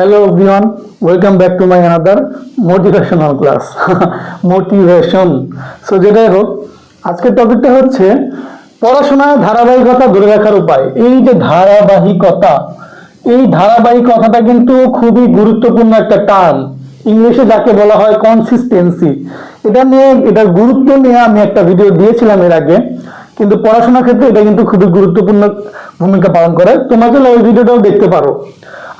Hello everyone welcome back to my another motivational class motivation so যেটাই হোক, আজকের টপিকটা হচ্ছে পড়াশোনায় ধারাবাহিকতা ধরে রাখার উপায়। এই যে ধারাবাহিকতা, এই ধারাবাহিকতাটা কিন্তু খুবই গুরুত্বপূর্ণ একটা টার্ম। ইংলিশে যাকে বলা হয় কনসিস্টেন্সি এটা নিয়ে, এটার গুরুত্ব নিয়ে আমি একটা ভিডিও দিয়েছিলাম এর আগে। কিন্তু পড়াশোনার ক্ষেত্রে এটা কিন্তু খুবই গুরুত্বপূর্ণ ভূমিকা পালন করে। তোমরা চাইলে ওই ভিডিওটাও দেখতে পারো।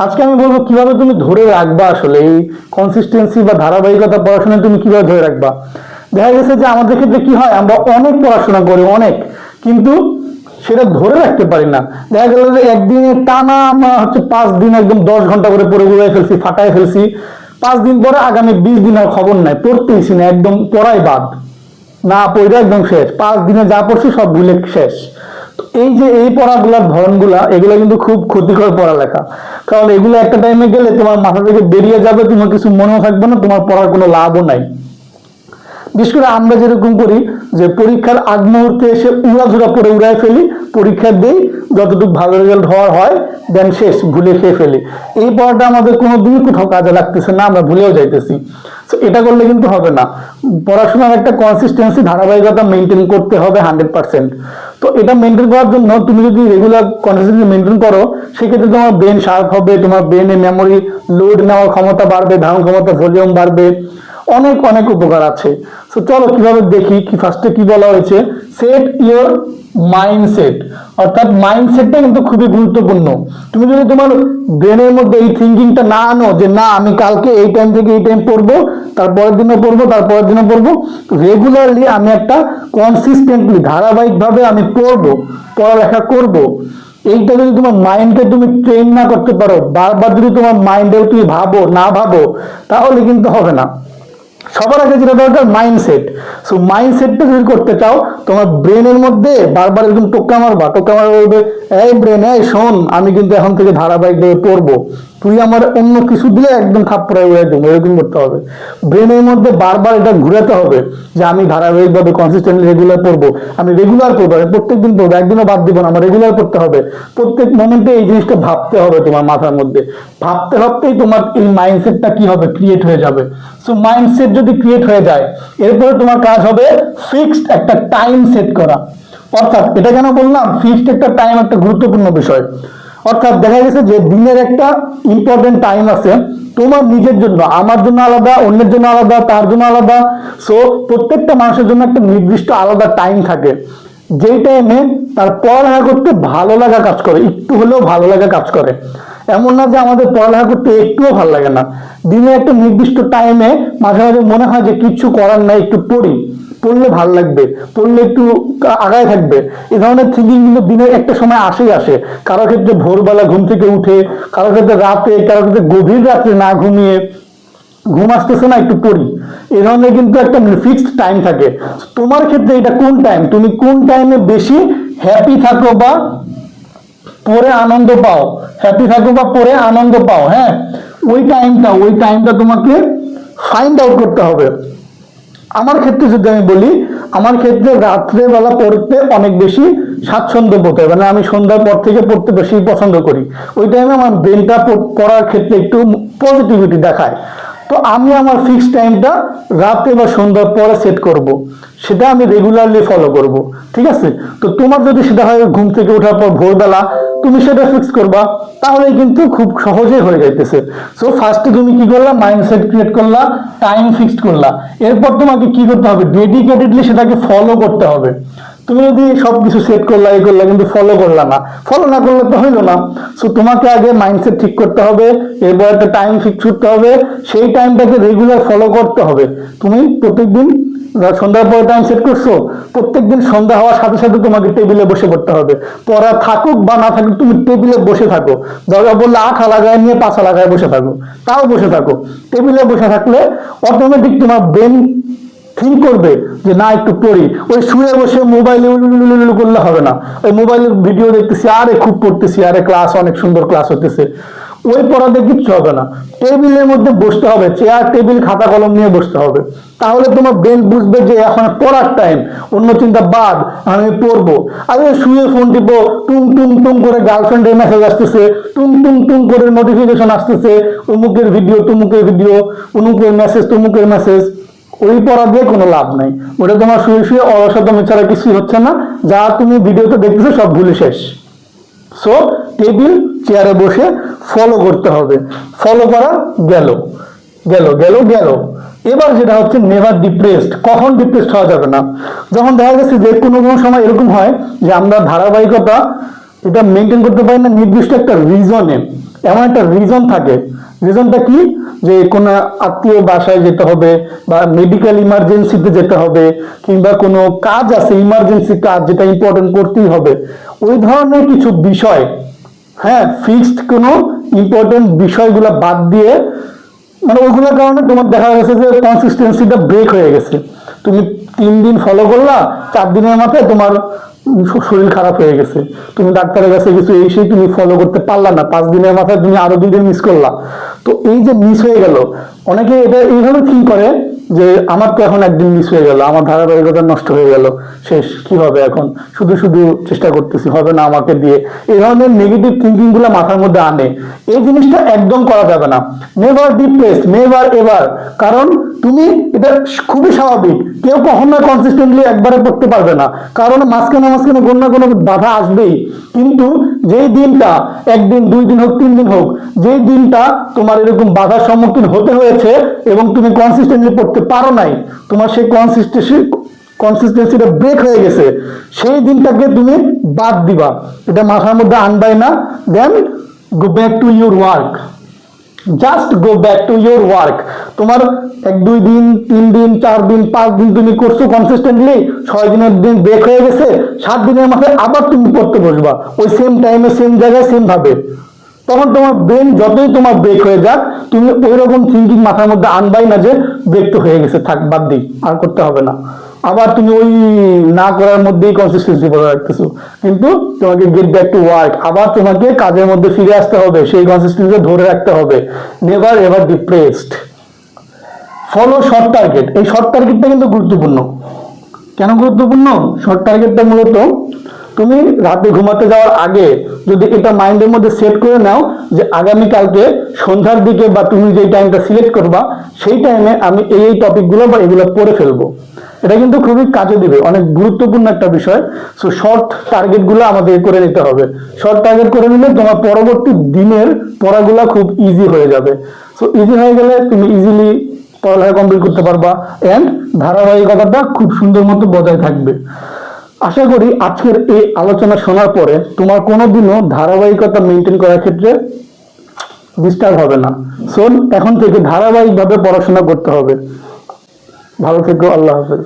আজকে আমি বলব কীভাবে তুমি ধরে রাখবা আসলে, এই কনসিস্টেন্সি বা ধারাবাহিকতা পড়াশোনায় তুমি কীভাবে ধরে রাখবা। দেখা গেছে যে আমাদের ক্ষেত্রে কি হয়, আমরা অনেক পড়াশোনা করি, অনেক, কিন্তু সেটা ধরে রাখতে পারি না। দেখা গেল যে একদিনে টানা আমরা হচ্ছে পাঁচ দিন একদম দশ ঘণ্টা করে পড়ে উড়াই ফেলছি, ফাটায় ফেলছি। পাঁচ দিন পরে আগামী বিশ দিন আর খবর নাই, পড়তেইছি না, একদম পড়াই বাদ। না পড়ে একদম শেষ, পাঁচ দিনে যা পড়ছি সব ভুলে শেষ। এই যে এই পড়াগুলার ধরনগুলা, এগুলো কিন্তু খুব ক্ষতিকর পড়ালেখা। কারণ এগুলো একটা টাইমে গেলে তোমার মাথা থেকে বেরিয়ে যাবে, তোমার কিছু মনেও থাকবে না, তোমার পড়ার কোনো লাভও নাই। বিশেষ করে আমরা যেরকম করি যে পরীক্ষার আগ মুহূর্তে এসে উড়াধুরা পড়ে উড়াই ফেলি, পরীক্ষা দিই, যতটুকু ভালো রেজাল্ট হওয়ার হয় দেন শেষ, ভুলে খেয়ে ফেলি। এই পড়াটা আমাদের কোনো দিন কোথাও কাজে লাগতেছে না, আমরা ভুলেও যাইতেছি। তো এটা করলে কিন্তু হবে না। পড়াশোনার একটা কনসিস্টেন্সি ধারাবাহিকতা মেনটেন করতে হবে হান্ড্রেড পার্সেন্ট তো এটা মেনটেন করার জন্য তুমি যদি রেগুলার কনসিস্টেন্সি মেনটেন করো, সেক্ষেত্রে তোমার ব্রেন শার্প হবে, তোমার ব্রেনে মেমোরি লোড নেওয়ার ক্ষমতা বাড়বে, ধারণ ক্ষমতা ভলিউম বাড়বে। অনেক অনেক উপকার আছে। তো চলো কীভাবে দেখি কি ফার্স্টে কি বলা হয়েছে? সেট ইওর মাইন্ডসেট অর্থাৎ মাইন্ডসেটটা কিন্তু খুবই গুরুত্বপূর্ণ। তুমি যদি তোমার ব্রেনের মধ্যে এই থিঙ্কিংটা না আনো যে, না, আমি কালকে এই টাইম থেকে এই টাইম পড়ব তারপরের দিনে পড়ব তারপরের দিনে পড়ব রেগুলারলি আমি একটা কনসিস্টেন্টলি ধারাবাহিকভাবে আমি পড়ব, পড়ালেখা করব। এইটা যদি তোমার মাইন্ডকে তুমি ট্রেন না করতে পারো, বারবার যদি তোমার মাইন্ডেও তুমি ভাবো, না ভাবো, তাহলে কিন্তু হবে না। সবার আগে যেটা দরকার মাইন্ডসেট সো মাইন্ডসেটটা যদি করতে চাও, তোমার ব্রেনের মধ্যে বারবার একদম টোক্কা মারবা। টোক্কা মারা বলবে, এই ব্রেন এই শোন, আমি কিন্তু এখন থেকে ধারাবাহিক ধারাবাহিকভাবে পড়ব। তুই আমার অন্য কিছু দিলে একদম থাপ্পড়ায় উড়াই দেবো এরকম করতে হবে। ব্রেনের মধ্যে বারবার এটা ঘুরাতে হবে যে আমি ধারাবাহিকভাবে কনসিস্টেন্টলি রেগুলার পড়ব, আমি রেগুলার পড়ব, আমি প্রত্যেক দিন পড়ব, একদিনও বাদ দিব না, আমার রেগুলার পড়তে হবে। প্রত্যেক মোমেন্টে এই জিনিসটা ভাবতে হবে তোমার মাথার মধ্যে। ভাবতে ভাবতেই তোমার এই মাইন্ডসেটটা কি হবে? ক্রিয়েট হয়ে যাবে। সো মাইন্ডসেট যদি ক্রিয়েট হয়ে যায়, এরপরে তোমার কাজ হবে ফিক্সড একটা টাইম সেট করা। অর্থাৎ এটা কেন বললাম? ফিক্সড একটা টাইম একটা গুরুত্বপূর্ণ বিষয়। অর্থাৎ দেখা গেছে যে দিনের একটা ইম্পর্টেন্ট টাইম আছে। তোমার নিজের জন্য, আমার জন্য আলাদা, অন্যের জন্য আলাদা, তার জন্য আলাদা। সো প্রত্যেকটা মানুষের জন্য একটা নির্দিষ্ট আলাদা টাইম থাকে। যেই টাইমে তার পড়ালেখা করতে ভালো লাগা কাজ করে, একটু হলেও ভালো লাগা কাজ করে। এমন না যে আমাদের পড়ালেখা করতে একটুও ভালো লাগে না। দিনে একটা নির্দিষ্ট টাইমে মাঝে মাঝে মনে হয় যে কিচ্ছু করার নাই, একটু পড়ি। পড়লে ভালো লাগবে, পড়লে একটু আগায় থাকবে। এই ধরনের থিঙ্কিং কিন্তু দিনের একটা সময় আসেই আসে। কারও ক্ষেত্রে ভোরবেলা ঘুম থেকে উঠে কারও ক্ষেত্রে রাতে কারও ক্ষেত্রে গভীর রাত্রে না ঘুমিয়ে ঘুম আসতেছে না, একটু পড়ি। এই ধরনের কিন্তু একটা ফিক্সড টাইম থাকে। তোমার ক্ষেত্রে এটা কোন টাইম তুমি কোন টাইমে বেশি হ্যাপি থাকো বা পরে আনন্দ পাও? হ্যাপি থাকো বা পরে আনন্দ পাও হ্যাঁ? ওই টাইমটা ওই টাইমটা তোমাকে ফাইন্ড আউট করতে হবে। আমার ক্ষেত্রে যদি আমি বলি, আমার ক্ষেত্রে রাত্রেবেলা পড়তে অনেক বেশি স্বাচ্ছন্দ্য বোধ হয়। মানে আমি সন্ধ্যার পর থেকে পড়তে বেশি পছন্দ করি। ওই টাইমে আমার ব্রেনটা পড়ার ক্ষেত্রে একটু পজিটিভিটি দেখায়। তো আমি আমার ফিক্স টাইমটা রাতে বা সন্ধ্যার পরে সেট করব। সেটা আমি রেগুলারলি ফলো করব। ঠিক আছে? তো তোমার যদি সেটা হয় ঘুম থেকে ওঠার পর ভোরবেলা তুমি সেটা ফিক্স করবা তাহলে কিন্তু খুব সহজেই হয়ে যাইতেছে। সো ফার্স্টে তুমি কি করলা? মাইন্ডসেট ক্রিয়েট করলা টাইম ফিক্সড করলা। এরপর তোমাকে কি করতে হবে? ডেডিকেটেডলি সেটাকে ফলো করতে হবে। তুমি যদি সবকিছু সেট করলা এই করলা, কিন্তু ফলো করলা না। ফলো না করলে তো হইল না। সো তোমাকে আগে মাইন্ডসেট ঠিক করতে হবে, এরপর একটা টাইম ফিক্স করতে হবে, সেই টাইমটাকে রেগুলার ফলো করতে হবে। তুমি প্রত্যেকদিন, সন্ধ্যার পরে টাইম সেট করছ, প্রত্যেকদিন সন্ধ্যা হওয়ার সাথে সাথে তোমাকে টেবিলে বসে পড়তে হবে। পড়া থাকুক বা না থাকুক, তুমি টেবিলে বসে থাকো। দরকার বললে আঠা লাগায় নিয়ে পাশা লাগায় বসে থাকো। তাও বসে থাকো। টেবিলে বসে থাকলে অটোমেটিক তোমার ব্রেন থিঙ্ক করবে যে না, একটু পড়ি। ওই শুয়ে বসে মোবাইলে করলে হবে না। ওই মোবাইলের ভিডিও দেখতেছি, আরে খুব পড়তেছি, আরে ক্লাস, অনেক সুন্দর ক্লাস হতেছে ওই পড়াতে কিচ্ছু হবে না। টেবিলের মধ্যে বসতে হবে, চেয়ার, টেবিল, খাতা, কলম নিয়ে বসতে হবে। তাহলে তোমার ব্রেন বুঝবে যে এখন পড়ার টাইম, অন্য চিন্তা বাদ, আমি পড়ব। আরে শুয়ে ফোন টিপো, টুং টুং টুং করে গার্লফ্রেন্ডের মেসেজ আসতেছে, টুং টুং টুং করে নোটিফিকেশন আসতেছে, অমুকের ভিডিও তুমুকের ভিডিও অমুকের মেসেজ তুমুকের মেসেজ ওই পড়া দিয়ে কোনো লাভ নাই। ওটা তোমার শুয়ে শুয়ে অলসতমি ছাড়া কিছুই হচ্ছে না। যা তুমি ভিডিওতে দেখতেছো সব ভুলে শেষ। সো টেবিল চেয়ারে বসে ফলো করতে হবে। ফলো করা গেল। গেল গেল গেল। এবার যেটা হচ্ছে নেভার ডিপ্রেসড কখন ডিপ্রেসড হওয়া যাবে না? যখন দেখা গেছে যে কোনো কোনো সময় এরকম হয় যে আমরা ধারাবাহিকতা এটা মেনটেন করতে পারি না, নির্দিষ্ট একটা রিজনে এমন একটা রিজন থাকে। রিজনটা কি? যে কোনো আত্মীয় বাসায় যেতে হবে বা মেডিকেল ইমার্জেন্সিতে যেতে হবে কিংবা কোনো কাজ আছে ইমার্জেন্সি কাজ যেটা ইম্পর্টেন্ট করতেই হবে। ওই ধরনের কিছু বিষয় হ্যাঁ ফিক্সড কোনো ইম্পর্টেন্ট বিষয়গুলো বাদ দিয়ে মানে ওইগুলোর কারণে তোমার দেখা গেছে যে কনসিস্টেন্সিটা ব্রেক হয়ে গেছে। তুমি তিন দিন ফলো করলা, চার দিনের মাথায় তোমার শরীর খারাপ হয়ে গেছে। তুমি ডাক্তারের কাছে কিছু এই সেই তুমি ফলো করতে পারলা না। পাঁচ দিনের মাথায় তুমি আরও দুই দিন মিস করলা। তো এই যে মিস হয়ে গেল, অনেকে এটা এইভাবে থিঙ্ক করে যে আমার তো এখন একদিন মিস হয়ে গেল, আমার ধারাবাহিকতা নষ্ট হয়ে গেল, শেষ, কি হবে এখন? শুধু শুধু চেষ্টা করতেছি, হবে না আমাকে দিয়ে। এই ধরনের নেগেটিভ থিঙ্কিংগুলো মাথার মধ্যে আনে। এই জিনিসটা একদম করা যাবে না। নেভার ডিপ্রেসড নেভার এভার কারণ তুমি, এটা খুবই স্বাভাবিক। কেউ কখনো কনসিস্টেন্টলি একবারে পড়তে পারবে না। কারণ মাঝখানে মাঝখানে কোনো না কোনো বাধা আসবেই। কিন্তু যেই দিনটা, একদিন, দুই দিন হোক, তিন দিন হোক, যেই দিনটা তোমার এরকম বাধার সম্মুখীন হতে হয়েছে এবং তুমি কনসিস্টেন্টলি পড়তে পারো নাই, তোমার সেই কনসিস্টেন্সি কনসিস্টেন্সিটা ব্রেক হয়ে গেছে, সেই দিনটাকে তুমি বাদ দিবা। এটা মাথার মধ্যে আনবাই না then go back to your work just go back to your work তোমার এক, দুই দিন, তিন দিন, চার দিন, পাঁচ দিন তুমি করছ কনসিস্টেন্টলি ছয় দিনের দিন ব্রেক হয়ে গেছে, সাত দিনের মাথায় আবার তুমি পড়তে বসবা। ওই সেম টাইমে সেম জায়গায় সেম ভাবে। তখন তোমার ব্রেন যতই তোমার ব্রেক হয়ে যাক, তুমি ওই রকম থিঙ্কিং মাথার মধ্যে আনবাই না যে ব্রেক তো হয়ে গেছে, থাক, বাদ দিই, আর করতে হবে না। আবার তুমি ওই না করার মধ্যেই কনসিস্টেন্সি বলে রাখতেছো। কিন্তু তোমাকে গেট ব্যাক টু ওয়ার্ক আবার তোমাকে কাজের মধ্যে ফিরে আসতে হবে, সেই কনসিস্টেন্সি ধরে রাখতে হবে। Never ever depressed follow short target এই শর্ট টার্গেটটা কিন্তু গুরুত্বপূর্ণ। কেন গুরুত্বপূর্ণ? শর্ট টার্গেটটা মূলত তুমি রাতে ঘুমাতে যাওয়ার আগে যদি এটা মাইন্ডের মধ্যে সেট করে নাও যে আগামীকালকে সন্ধ্যার দিকে বা তুমি যেই টাইমটা সিলেক্ট করবা, সেই টাইমে আমি এই এই টপিকগুলো বা এগুলো পড়ে ফেলব। এটা কিন্তু খুবই কাজে দিবে। অনেক গুরুত্বপূর্ণ একটা বিষয়। সো শর্ট টার্গেটগুলো আমাদের করে নিতে হবে। শর্ট টার্গেট করে নিলে তোমার পরবর্তী দিনের পড়াগুলো খুব ইজি হয়ে যাবে। সো ইজি হয়ে গেলে তুমি ইজিলি পড়ালেখা কমপ্লিট করতে পারবা। এন্ড ধারাবাহিকতাটা খুব সুন্দর মতো বজায় থাকবে। আশা করি আজকের এই আলোচনা শোনার পরে তোমার কোনোদিনও ধারাবাহিকতা মেনটেন করার ক্ষেত্রে ডিস্টার্ব হবে না। শোন এখন থেকে ধারাবাহিকভাবে পড়াশোনা করতে হবে। ভালো থেকো, আল্লাহ হাফেজ।